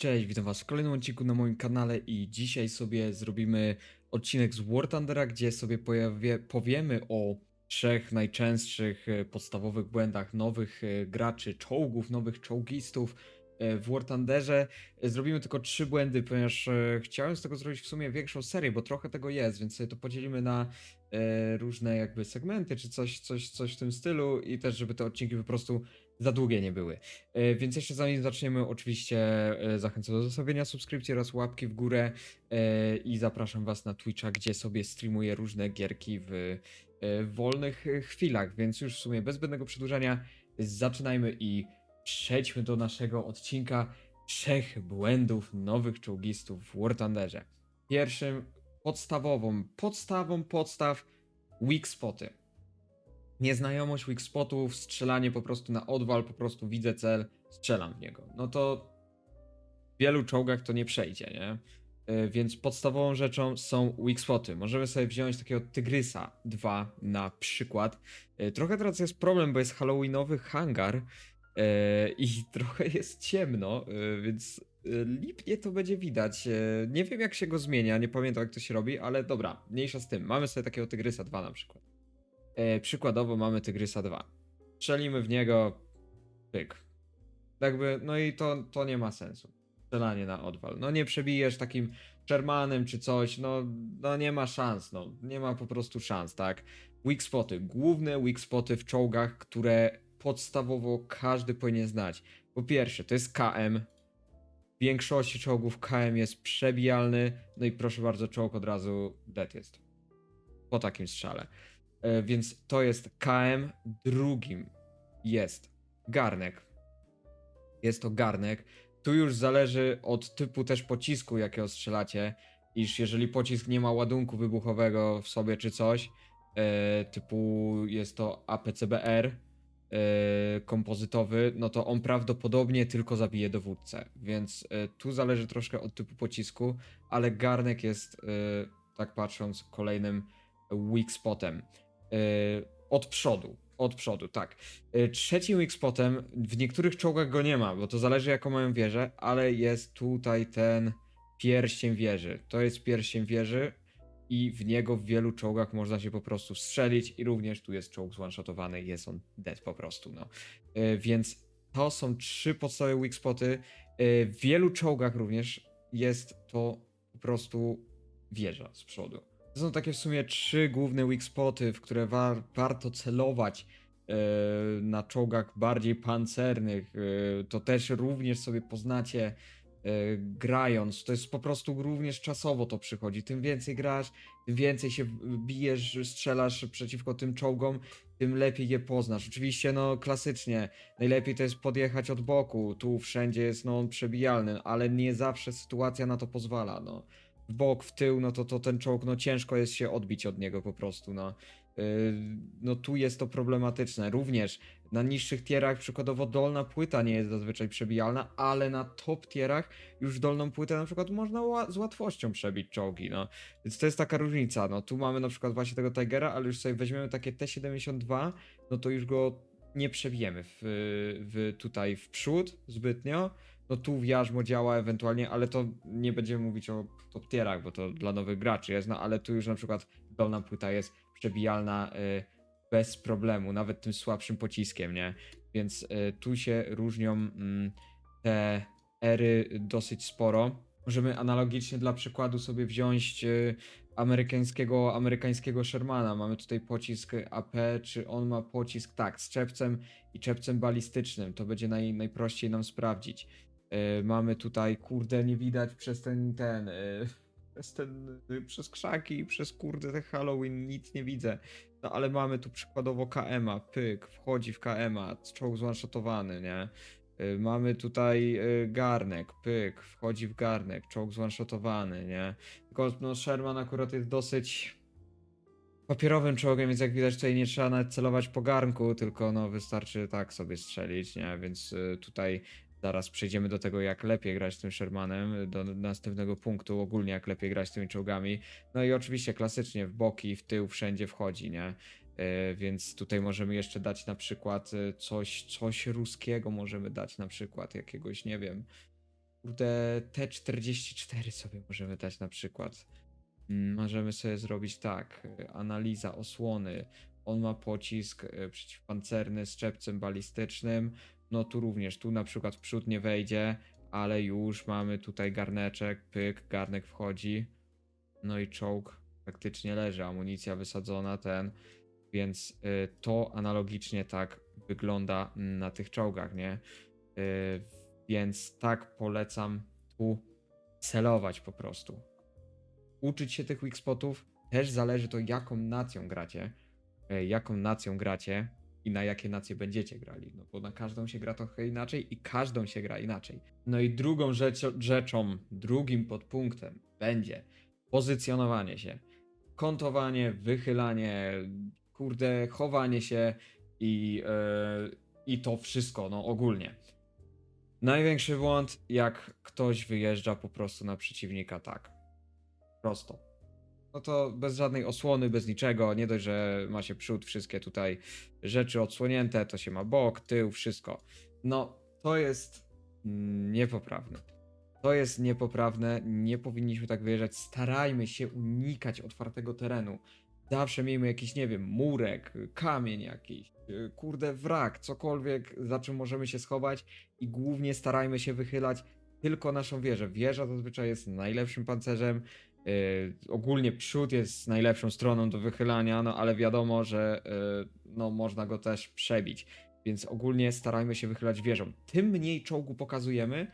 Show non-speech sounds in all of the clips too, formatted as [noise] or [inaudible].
Cześć, witam was w kolejnym odcinku na moim kanale i dzisiaj sobie zrobimy odcinek z War Thundera, gdzie sobie pojawie, powiemy o trzech najczęstszych e, podstawowych błędach nowych e, graczy, czołgów, nowych czołgistów e, w War Thunderze. Zrobimy tylko trzy błędy, ponieważ chciałem z tego zrobić w sumie większą serię, bo trochę tego jest, więc sobie to podzielimy na różne jakby segmenty, czy coś, coś, coś w tym stylu i też, żeby te odcinki po prostu za długie nie były. E, Więc jeszcze zanim zaczniemy, oczywiście e, zachęcam do zostawienia subskrypcji oraz łapki w górę e, i zapraszam Was na Twitcha, gdzie sobie streamuję różne gierki w wolnych chwilach, więc już w sumie bez zbędnego przedłużania zaczynajmy i przejdźmy do naszego odcinka trzech błędów nowych czołgistów w War Thunderze. Pierwszym podstawową, podstawą podstaw weak spoty nieznajomość weak spotów, strzelanie po prostu na odwal, po prostu widzę cel, strzelam w niego. No to w wielu czołgach to nie przejdzie, nie? E, Więc podstawową rzeczą są weak spoty. Możemy sobie wziąć takiego Tygrysa 2 na przykład. E, Trochę teraz jest problem, bo jest halloweenowy hangar e, i [laughs] trochę jest ciemno, więc lipnie to będzie widać. Nie wiem jak się go zmienia, nie pamiętam jak to się robi, ale dobra, mniejsza z tym. Mamy sobie takiego Tygrysa 2 na przykład. E, przykładowo mamy Tygrysa 2. Strzelimy w niego, pyk. Jakby, no i to, to nie ma sensu. Strzelanie na odwal. No nie przebijesz takim Shermanem czy coś, no, no nie ma szans, no. Nie ma po prostu szans, tak? Weak spoty. Główne weak spoty w czołgach, które podstawowo każdy powinien znać. Po pierwsze, to jest KM. W większości czołgów KM jest przebijalny, no i proszę bardzo, czołg od razu dead jest. Po takim strzale. E, Więc to jest KM. Drugim jest garnek. Jest to garnek. Tu już zależy od typu też pocisku, jakiego strzelacie. Iż jeżeli pocisk nie ma ładunku wybuchowego w sobie czy coś, e, typu jest to APCBR e, kompozytowy, no to on prawdopodobnie tylko zabije dowódcę. Więc tu zależy troszkę od typu pocisku, ale garnek jest, tak patrząc, kolejnym weak spotem. Yy, od przodu. Od przodu, tak. Yy, Trzecim weak spotem, w niektórych czołgach go nie ma, bo to zależy jaką mają wieżę, ale jest tutaj ten pierścień wieży. To jest pierścień wieży i w niego w wielu czołgach można się po prostu strzelić i również tu jest czołg zone-shotowany i jest on dead po prostu, no. Yy, Więc to są trzy podstawowe weak spoty. W wielu czołgach również jest to po prostu wieża z przodu. To są takie w sumie trzy główne weak spoty, w które war, warto celować e, na czołgach bardziej pancernych. E, to też również sobie poznacie e, grając. To jest po prostu również czasowo to przychodzi. Tym więcej grasz, tym więcej się bijesz, strzelasz przeciwko tym czołgom, tym lepiej je poznasz. Oczywiście, no klasycznie, najlepiej to jest podjechać od boku. Tu wszędzie jest no on przebijalny, ale nie zawsze sytuacja na to pozwala. No w bok, w tył, no to, to ten czołg, no ciężko jest się odbić od niego po prostu, no. Yy, no tu jest to problematyczne. Również na niższych tierach przykładowo dolna płyta nie jest zazwyczaj przebijalna, ale na top tierach już dolną płytę na przykład można z łatwością przebić czołgi, no. Więc to jest taka różnica, no. Tu mamy na przykład właśnie tego Tigera, ale już sobie weźmiemy takie T72, no to już go nie przebijemy w, w tutaj w przód zbytnio, no tu jarzmo działa ewentualnie, ale to nie będziemy mówić o top tierach, bo to dla nowych graczy jest, no ale tu już na przykład dolna płyta jest przebijalna y, bez problemu, nawet tym słabszym pociskiem, nie? Więc y, tu się różnią mm, te ery dosyć sporo. Możemy analogicznie dla przykładu sobie wziąć y, amerykańskiego, amerykańskiego Shermana. Mamy tutaj pocisk AP, czy on ma pocisk, tak, z czepcem i czepcem balistycznym. To będzie naj, najprościej nam sprawdzić. Y, mamy tutaj, kurde, nie widać przez ten, ten, y, przez ten, y, przez krzaki, przez kurde te Halloween, nic nie widzę. No ale mamy tu przykładowo KM-a, pyk, wchodzi w KM-a, czołg zwanshotowany, nie? Mamy tutaj garnek, pyk, wchodzi w garnek, czołg zwanshotowany, nie? Tylko no Sherman akurat jest dosyć papierowym czołgiem, więc jak widać tutaj nie trzeba nawet celować po garnku, tylko no wystarczy tak sobie strzelić, nie? Więc tutaj zaraz przejdziemy do tego, jak lepiej grać tym Shermanem, do następnego punktu, ogólnie jak lepiej grać tymi czołgami. No i oczywiście klasycznie w boki, w tył, wszędzie wchodzi, nie? E, Więc tutaj możemy jeszcze dać na przykład e, coś, coś ruskiego możemy dać na przykład, jakiegoś, nie wiem, kurde, T44 sobie możemy dać na przykład. Mm, Możemy sobie zrobić tak, y, analiza osłony. On ma pocisk przeciwpancerny z czepcem balistycznym. No tu również, tu na przykład w przód nie wejdzie, ale już mamy tutaj garneczek, pyk, garnek wchodzi. No i czołg praktycznie leży, amunicja wysadzona, ten. Więc y, to analogicznie tak wygląda na tych czołgach, nie? Y, więc tak polecam tu celować po prostu. Uczyć się tych weak spotów też zależy to, jaką nacją gracie, y, jaką nacją gracie i na jakie nacje będziecie grali. No bo na każdą się gra trochę inaczej i każdą się gra inaczej. No i drugą rzecz, rzeczą, drugim podpunktem będzie pozycjonowanie się. Kontowanie, wychylanie, kurde, chowanie się i, e, i to wszystko, no ogólnie. Największy błąd, jak ktoś wyjeżdża po prostu na przeciwnika tak. Prosto. No to bez żadnej osłony, bez niczego. Nie dość, że ma się przód, wszystkie tutaj rzeczy odsłonięte, to się ma bok, tył, wszystko. No, to jest niepoprawne. To jest niepoprawne, nie powinniśmy tak wyjeżdżać. Starajmy się unikać otwartego terenu. Zawsze miejmy jakiś, nie wiem, murek, kamień jakiś, kurde, wrak, cokolwiek, za czym możemy się schować i głównie starajmy się wychylać tylko naszą wieżę. Wieża zazwyczaj jest najlepszym pancerzem. Yy, ogólnie przód jest najlepszą stroną do wychylania, no ale wiadomo, że yy, no, można go też przebić. Więc ogólnie starajmy się wychylać wieżą. Tym mniej czołgu pokazujemy,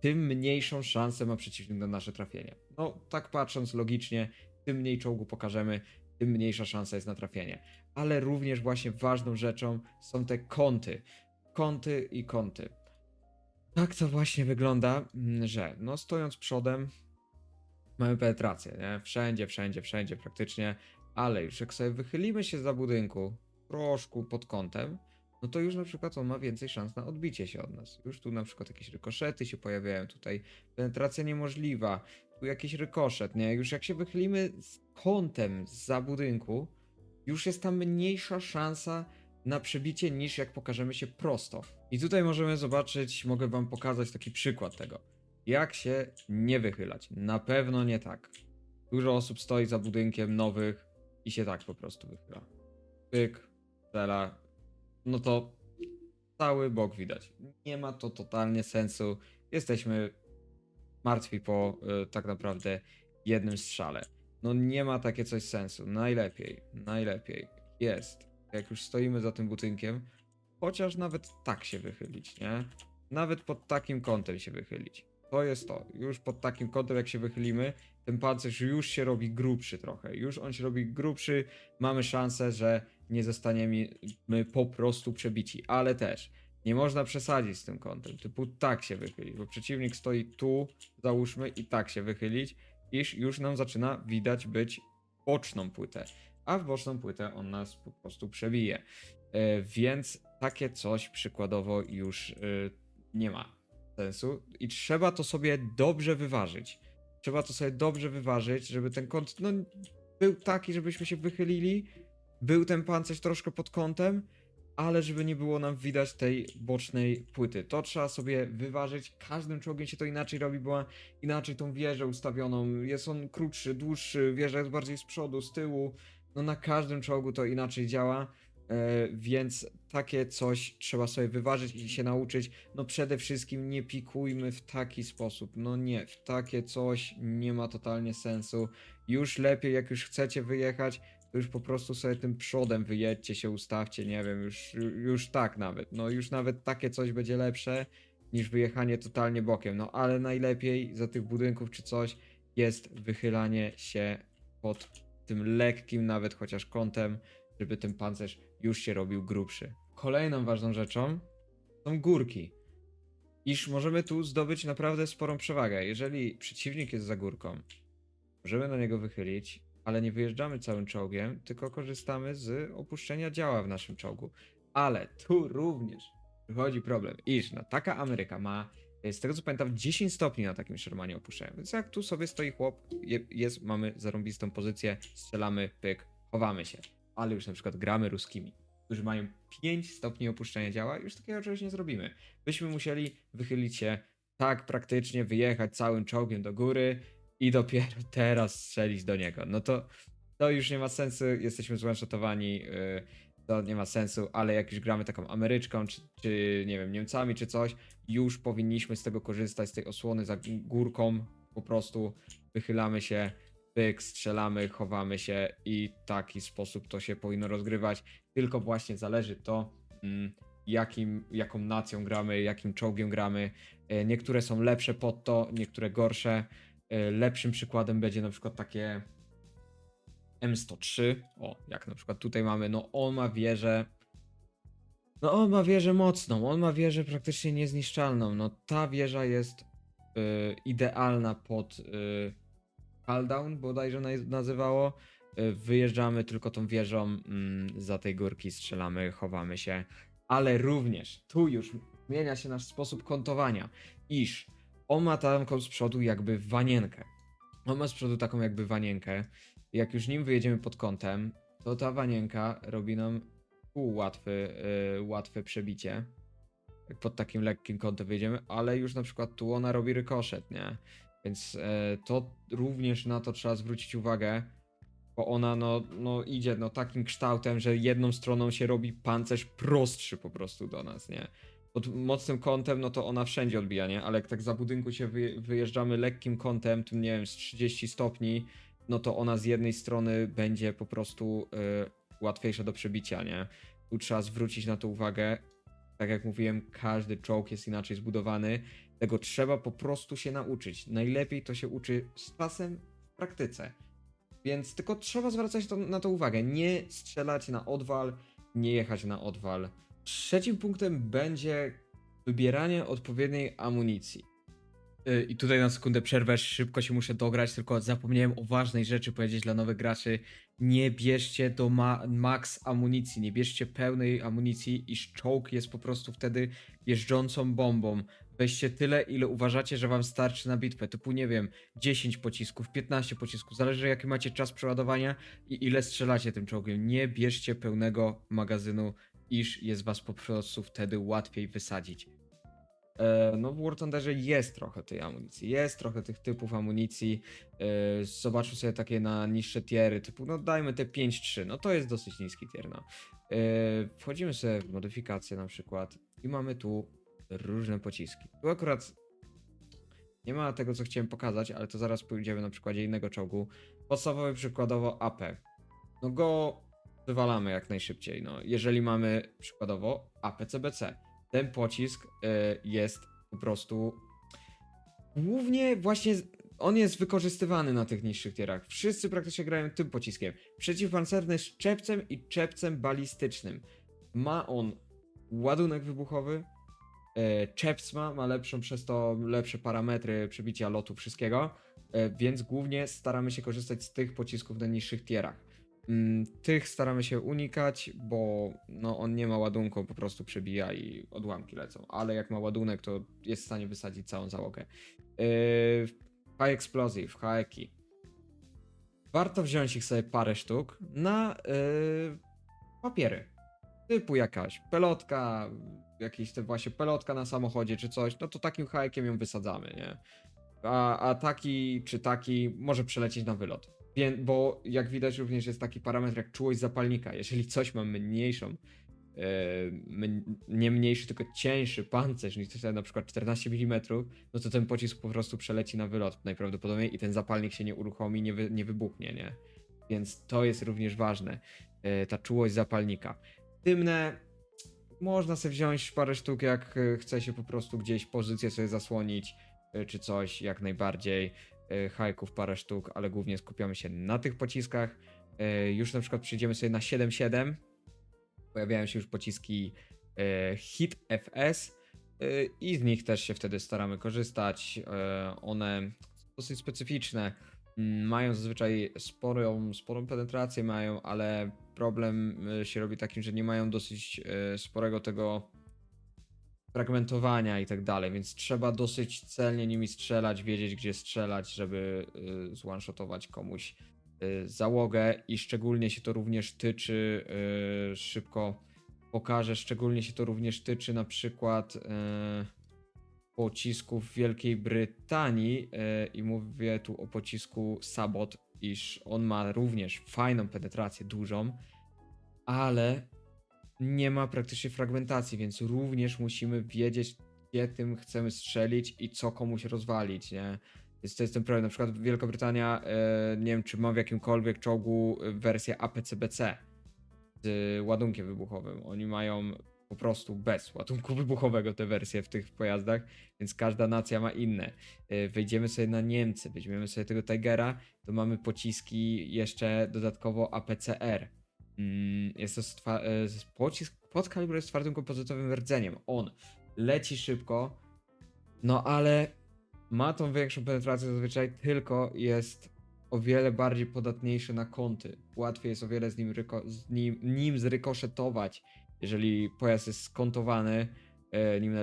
tym mniejszą szansę ma przeciwnik na nasze trafienie. No, tak patrząc logicznie, tym mniej czołgu pokażemy, tym mniejsza szansa jest na trafienie. Ale również właśnie ważną rzeczą są te kąty. Kąty i kąty. Tak to właśnie wygląda, mm, że no stojąc przodem mamy penetrację, nie? Wszędzie, wszędzie, wszędzie praktycznie, ale już jak sobie wychylimy się za budynku troszkę pod kątem, no to już na przykład on ma więcej szans na odbicie się od nas. Już tu na przykład jakieś rykoszety się pojawiają, tutaj penetracja niemożliwa, tu jakiś rykoszet, nie? Już jak się wychylimy z kątem za budynku, już jest tam mniejsza szansa na przebicie niż jak pokażemy się prosto. I tutaj możemy zobaczyć, mogę wam pokazać taki przykład tego. Jak się nie wychylać. Na pewno nie tak. Dużo osób stoi za budynkiem nowych i się tak po prostu wychyla. Pyk, strzela, no to cały bok widać. Nie ma to totalnie sensu. Jesteśmy martwi po y, tak naprawdę jednym strzale. No nie ma takie coś sensu. Najlepiej, najlepiej jest, jak już stoimy za tym budynkiem, chociaż nawet tak się wychylić, nie? Nawet pod takim kątem się wychylić. To jest to. Już pod takim kątem, jak się wychylimy, ten pancerz już się robi grubszy trochę. Już on się robi grubszy. Mamy szansę, że nie zostaniemy my po prostu przebici. Ale też nie można przesadzić z tym kątem. Typu tak się wychylić, bo przeciwnik stoi tu, załóżmy, i tak się wychylić, iż już nam zaczyna widać być boczną płytę. A w boczną płytę on nas po prostu przebije. E, więc takie coś przykładowo już e, nie ma sensu i trzeba to sobie dobrze wyważyć. Trzeba to sobie dobrze wyważyć, żeby ten kąt no, był taki, żebyśmy się wychylili, był ten pancerz troszkę pod kątem, ale żeby nie było nam widać tej bocznej płyty. To trzeba sobie wyważyć. Każdym czołgiem się to inaczej robi, bo ma inaczej tą wieżę ustawioną. Jest on krótszy, dłuższy, wieża jest bardziej z przodu, z tyłu. No na każdym czołgu to inaczej działa. E, więc takie coś trzeba sobie wyważyć i się nauczyć. No przede wszystkim nie pikujmy w taki sposób. No nie, w takie coś nie ma totalnie sensu. Już lepiej, jak już chcecie wyjechać, to już po prostu sobie tym przodem wyjedźcie się, ustawcie, nie wiem, już, już tak nawet. No już nawet takie coś będzie lepsze niż wyjechanie totalnie bokiem. No ale najlepiej za tych budynków czy coś jest wychylanie się pod tym lekkim nawet chociaż kątem, żeby ten pancerz już się robił grubszy. Kolejną ważną rzeczą są górki. Iż możemy tu zdobyć naprawdę sporą przewagę. Jeżeli przeciwnik jest za górką, możemy na niego wychylić, ale nie wyjeżdżamy całym czołgiem, tylko korzystamy z opuszczenia działa w naszym czołgu. Ale tu również wychodzi problem, iż no, taka Ameryka ma, e, z tego co pamiętam, 10 stopni na takim Shermanie opuszczają. Więc jak tu sobie stoi chłop, je, jest, mamy zarąbistą pozycję, strzelamy, pyk, chowamy się. Ale już na przykład gramy ruskimi, którzy mają 5 stopni opuszczenia działa, już takiego czegoś nie zrobimy. Byśmy musieli wychylić się tak praktycznie wyjechać całym czołgiem do góry i dopiero [laughs] teraz strzelić do niego. No to, to już nie ma sensu, jesteśmy zwanshotowani, yy, to nie ma sensu, ale jak już gramy taką Ameryczką, czy, czy nie wiem, Niemcami, czy coś, już powinniśmy z tego korzystać, z tej osłony za górką, po prostu wychylamy się, pyk, strzelamy, chowamy się i taki sposób to się powinno rozgrywać. Tylko właśnie zależy to, mm, jakim, jaką nacją gramy, jakim czołgiem gramy. E, Niektóre są lepsze pod to, niektóre gorsze. E, Lepszym przykładem będzie na przykład takie M103. O, jak na przykład tutaj mamy, no on ma wieżę. No on ma wieżę mocną, on ma wieżę praktycznie niezniszczalną. No ta wieża jest y, idealna pod y, Caldown bodajże nazywało. Y, Wyjeżdżamy tylko tą wieżą mm, za tej górki, strzelamy, chowamy się. Ale również tu już zmienia się nasz sposób kątowania, iż on ma taką z przodu jakby wanienkę. On ma z przodu taką jakby wanienkę. Jak już nim wyjedziemy pod kątem, to ta wanienka robi nam pół łatwy, y, łatwe przebicie. Pod takim lekkim kątem wyjedziemy, ale już na przykład tu ona robi rykoszet, nie? Więc e, to również na to trzeba zwrócić uwagę, bo ona no, no idzie no takim kształtem, że jedną stroną się robi pancerz prostszy po prostu do nas, nie? Pod mocnym kątem, no to ona wszędzie odbija, nie? Ale jak tak za budynku się wy, wyjeżdżamy lekkim kątem, tym nie wiem, z 30 stopni, no to ona z jednej strony będzie po prostu e, łatwiejsza do przebicia, nie? Tu trzeba zwrócić na to uwagę. Tak jak mówiłem, każdy czołg jest inaczej zbudowany. Tego trzeba po prostu się nauczyć. Najlepiej to się uczy z czasem w praktyce. Więc tylko trzeba zwracać to, na to uwagę. Nie strzelać na odwal, nie jechać na odwal. Trzecim punktem będzie wybieranie odpowiedniej amunicji. Yy, I tutaj na sekundę przerwę, szybko się muszę dograć, tylko zapomniałem o ważnej rzeczy powiedzieć dla nowych graczy. Nie bierzcie do ma max amunicji, nie bierzcie pełnej amunicji, iż czołg jest po prostu wtedy jeżdżącą bombą. Weźcie tyle, ile uważacie, że wam starczy na bitwę. Typu, nie wiem, 10 pocisków, 15 pocisków, zależy jaki macie czas przeładowania i ile strzelacie tym czołgiem. Nie bierzcie pełnego magazynu, iż jest was po prostu wtedy łatwiej wysadzić. E, No w War Thunderze jest trochę tej amunicji, jest trochę tych typów amunicji. E, Zobaczmy sobie takie na niższe tiery, typu no dajmy te 5-3, no to jest dosyć niski tier, no. E, Wchodzimy sobie w modyfikacje na przykład i mamy tu różne pociski. Tu akurat nie ma tego, co chciałem pokazać, ale to zaraz pójdziemy na przykładzie innego czołgu. Podstawowy przykładowo AP. No go wywalamy jak najszybciej. No, jeżeli mamy przykładowo APCBC, ten pocisk y, jest po prostu głównie właśnie on jest wykorzystywany na tych niższych tierach. Wszyscy praktycznie grają tym pociskiem. Przeciwpancerny z czepcem i czepcem balistycznym. Ma on ładunek wybuchowy, e, Czeps ma, lepszą przez to lepsze parametry przebicia lotu wszystkiego, e, więc głównie staramy się korzystać z tych pocisków na niższych tierach. Mm, Tych staramy się unikać, bo no, on nie ma ładunku, po prostu przebija i odłamki lecą, ale jak ma ładunek, to jest w stanie wysadzić całą załogę. Yy, high Explosive, HEki. Warto wziąć ich sobie parę sztuk na papiery. Typu jakaś pelotka, jakiś te właśnie pelotka na samochodzie czy coś, no to takim hajkiem ją wysadzamy, nie? A, a taki czy taki może przelecieć na wylot. Wie, bo jak widać również jest taki parametr jak czułość zapalnika. Jeżeli coś ma mniejszą, my- nie mniejszy, tylko cieńszy pancerz niż coś na przykład 14 mm, no to ten pocisk po prostu przeleci na wylot najprawdopodobniej i ten zapalnik się nie uruchomi, nie, wy, nie wybuchnie, nie? Więc to jest również ważne, e, ta czułość zapalnika. Dymne, można sobie wziąć parę sztuk, jak e, chce się po prostu gdzieś pozycję sobie zasłonić, e, czy coś, jak najbardziej. E, Hajków parę sztuk, ale głównie skupiamy się na tych pociskach. Już na przykład przyjdziemy sobie na 7.7. Pojawiają się już pociski Hit FS i z nich też się wtedy staramy korzystać. One są dosyć specyficzne. Mm, Mają zazwyczaj sporą, sporą penetrację, mają, ale problem e, się robi takim, że nie mają dosyć e, sporego tego fragmentowania i tak dalej, więc trzeba dosyć celnie nimi strzelać, wiedzieć gdzie strzelać, żeby y, zone-shotować komuś załogę. I szczególnie się to również tyczy, szybko pokażę, szczególnie się to również tyczy na przykład pocisków Wielkiej Brytanii e, i mówię tu o pocisku Sabot, iż on ma również fajną penetrację, dużą, ale nie ma praktycznie fragmentacji, więc również musimy wiedzieć, gdzie tym chcemy strzelić i co komuś rozwalić, nie? Więc to jest ten problem. Na przykład Wielka Brytania, e, nie wiem, czy ma w jakimkolwiek czołgu wersję APCBC z ładunkiem wybuchowym. Oni mają po prostu bez ładunku wybuchowego te wersje w tych pojazdach, więc każda nacja ma inne. E, Wejdziemy sobie na Niemcy, weźmiemy sobie tego Tigera, to mamy pociski jeszcze dodatkowo APCR. Mm, Jest to stwa- e, pocisk podkalibrowany z twardym kompozytowym rdzeniem. On leci szybko, no ale ma tą większą penetrację zazwyczaj, tylko jest o wiele bardziej podatniejszy na kąty. Łatwiej jest o wiele z nim, ryko- z nim, nim zrykoszetować, jeżeli pojazd jest skontowany, e, nim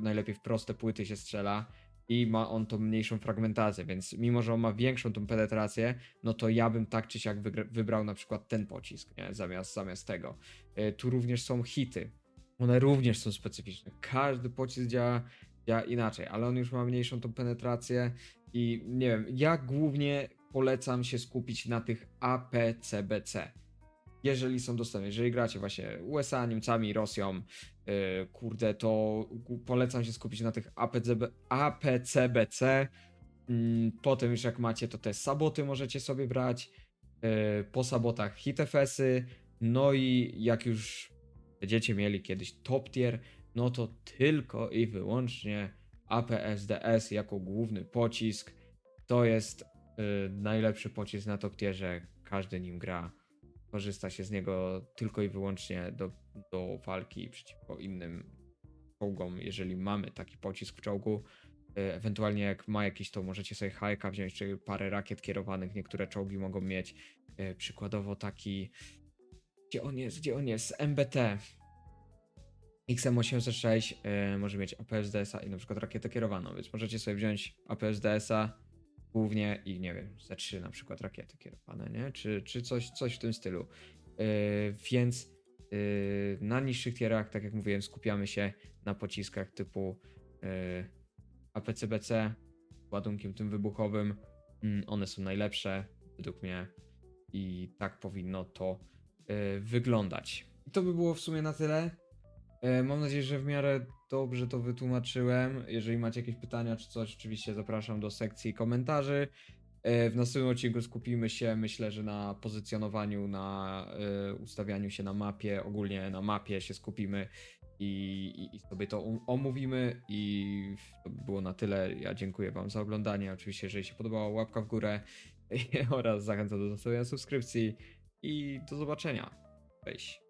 najlepiej w proste płyty się strzela i ma on tą mniejszą fragmentację, więc mimo, że on ma większą tą penetrację, no to ja bym tak czy siak wybrał na przykład ten pocisk, nie? Zamiast, zamiast tego. E, Tu również są hity. One również są specyficzne. Każdy pocisk działa, działa inaczej, ale on już ma mniejszą tą penetrację i nie wiem, ja głównie polecam się skupić na tych APCBC. Jeżeli są dostępne, jeżeli gracie właśnie USA, Niemcami, Rosją, yy, kurde, to polecam się skupić na tych APCB, APCBC. Mm, Potem już jak macie, to te saboty możecie sobie brać. Yy, Po sabotach hitefesy. No i jak już będziecie mieli kiedyś top tier, no to tylko i wyłącznie APSDS jako główny pocisk. To jest y, najlepszy pocisk na top tierze. Każdy nim gra. Korzysta się z niego tylko i wyłącznie do, do walki przeciwko innym czołgom, jeżeli mamy taki pocisk w czołgu. Y, Ewentualnie jak ma jakiś, to możecie sobie hajka wziąć, czy parę rakiet kierowanych. Niektóre czołgi mogą mieć. Y, Przykładowo taki gdzie on jest? Gdzie on jest? MBT. XM806 e, może mieć APSDS-a i na przykład rakietę kierowaną, więc możecie sobie wziąć APSDS-a głównie i nie wiem, Z3 na przykład rakiety kierowane, nie? Czy, czy coś, coś w tym stylu. E, więc e, na niższych tierach, tak jak mówiłem, skupiamy się na pociskach typu e, APCBC, ładunkiem tym wybuchowym. Mm, One są najlepsze według mnie i tak powinno to e, wyglądać. I to by było w sumie na tyle. E, Mam nadzieję, że w miarę dobrze to wytłumaczyłem. Jeżeli macie jakieś pytania czy coś, oczywiście zapraszam do sekcji komentarzy. E, W następnym odcinku skupimy się, myślę, że na pozycjonowaniu, na e, ustawianiu się na mapie, ogólnie na mapie się skupimy i, i, sobie to um- omówimy. I to by było na tyle. Ja dziękuję Wam za oglądanie. Oczywiście, jeżeli się podobało, łapka w górę [laughs] oraz zachęcam do zostawienia subskrypcji i do zobaczenia. Cześć.